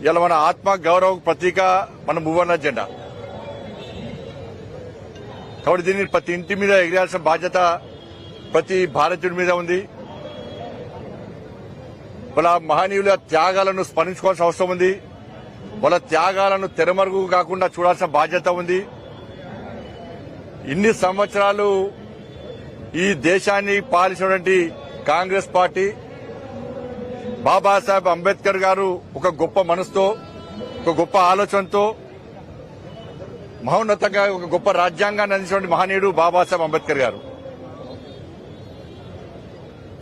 ఇలా మన ఆత్మ గౌరవ ప్రతీక మన మూవన్న జెండా. కాబట్టి దీన్ని ప్రతి ఇంటి మీద ఎగిరాల్సిన బాధ్యత ప్రతి భారతీయుడి మీద ఉంది. వాళ్ళ మహనీయుల త్యాగాలను స్మరించుకోవాల్సిన అవసరం ఉంది. వాళ్ళ త్యాగాలను తెరమరుగు కాకుండా చూడాల్సిన బాధ్యత ఉంది. ఇన్ని సంవత్సరాలు ఈ దేశాన్ని పాలించినటువంటి కాంగ్రెస్ పార్టీ బాబాసాహెబ్ అంబేద్కర్ గారు ఒక గొప్ప మనసుతో ఒక గొప్ప ఆలోచనతో మహోన్నతంగా ఒక గొప్ప రాజ్యాంగాన్ని అందించినటువంటి మహనీయుడు బాబాసాహెబ్ అంబేద్కర్ గారు.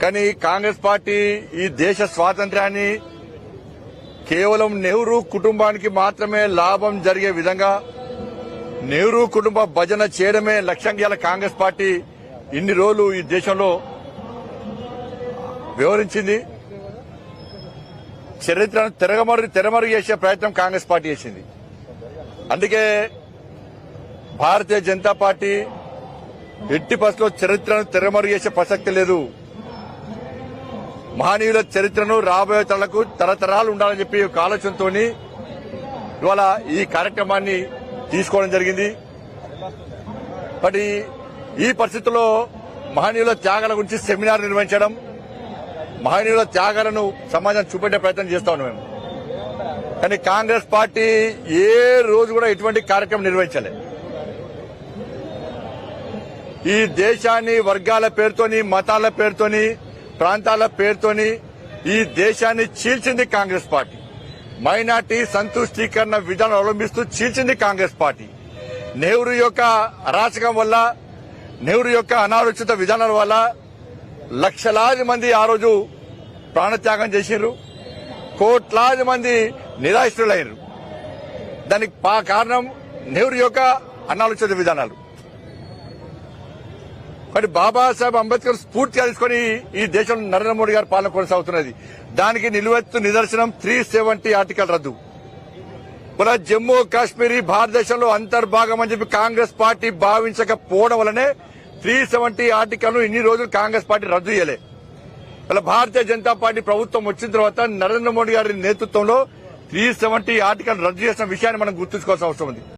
కానీ కాంగ్రెస్ పార్టీ ఈ దేశ స్వాతంత్ర్యాన్ని కేవలం నెహ్రూ కుటుంబానికి మాత్రమే లాభం జరిగే విధంగా నెహ్రూ కుటుంబ భజన చేయడమే లక్ష్యంగా కాంగ్రెస్ పార్టీ ఇన్ని రోజులు ఈ దేశంలో వివరించింది. చరిత్రను తిరగమరు తెరమరుగు చేసే ప్రయత్నం కాంగ్రెస్ పార్టీ చేసింది. అందుకే భారతీయ జనతా పార్టీ ఎట్టి పసులో చరిత్రను తెరమరుగు చేసే ప్రసక్తి లేదు. మహనీయుల చరిత్రను రాబోయే తలకు తరతరాలు ఉండాలని చెప్పి ఒక ఆలోచనతో ఇవాళ ఈ కార్యక్రమాన్ని తీసుకోవడం జరిగింది. మరి ఈ పరిస్థితుల్లో మహనీయుల త్యాగాల గురించి సెమినార్ నిర్వహించడం మహనీయుల త్యాగాలను సమాజం చూపెట్టే ప్రయత్నం చేస్తా మేము. కానీ కాంగ్రెస్ పార్టీ ఏ రోజు కూడా ఇటువంటి కార్యక్రమం నిర్వహించలే. ఈ దేశాన్ని వర్గాల పేరుతోని మతాల పేరుతోని ప్రాంతాల పేరుతోని ఈ దేశాన్ని చీల్చింది కాంగ్రెస్ పార్టీ. మైనార్టీ సంతుష్టీకరణ విధానం అవలంబిస్తూ చీల్చింది కాంగ్రెస్ పార్టీ. నెహ్రూ యొక్క అరాచకం వల్ల నెహ్రూ యొక్క అనాలోచిత విధానాల వల్ల లక్షలాది మంది ఆ రోజు ప్రాణత్యాగం చేసిర్రు. కోట్లాది మంది నిరాశ్రులయ్యారు దానికి పా కారణం నెహ్రూ యొక్క అనాలోచిత విధానాలు. మరి బాబాసాహెబ్ అంబేద్కర్ స్ఫూర్తిగా తీసుకొని ఈ దేశంలో నరేంద్ర మోడీ గారి పాలన కొనసాగుతున్నది. దానికి నిలువెత్తు నిదర్శనం త్రీ సెవెంటీ ఆర్టికల్ రద్దు. మన జమ్మూ కాశ్మీర్ భారతదేశంలో అంతర్భాగం అని చెప్పి కాంగ్రెస్ పార్టీ భావించకపోవడం వల్లనే త్రీ సెవెంటీ ఆర్టికల్ను ఇన్ని రోజులు కాంగ్రెస్ పార్టీ రద్దు చేయలే. ఇలా భారతీయ జనతా పార్టీ ప్రభుత్వం వచ్చిన తర్వాత నరేంద్ర మోడీ గారి నేతృత్వంలో త్రీ సెవెంటీ ఆర్టికల్ రద్దు చేసిన విషయాన్ని మనం గుర్తుంచుకోవాల్సిన అవసరం ఉంది.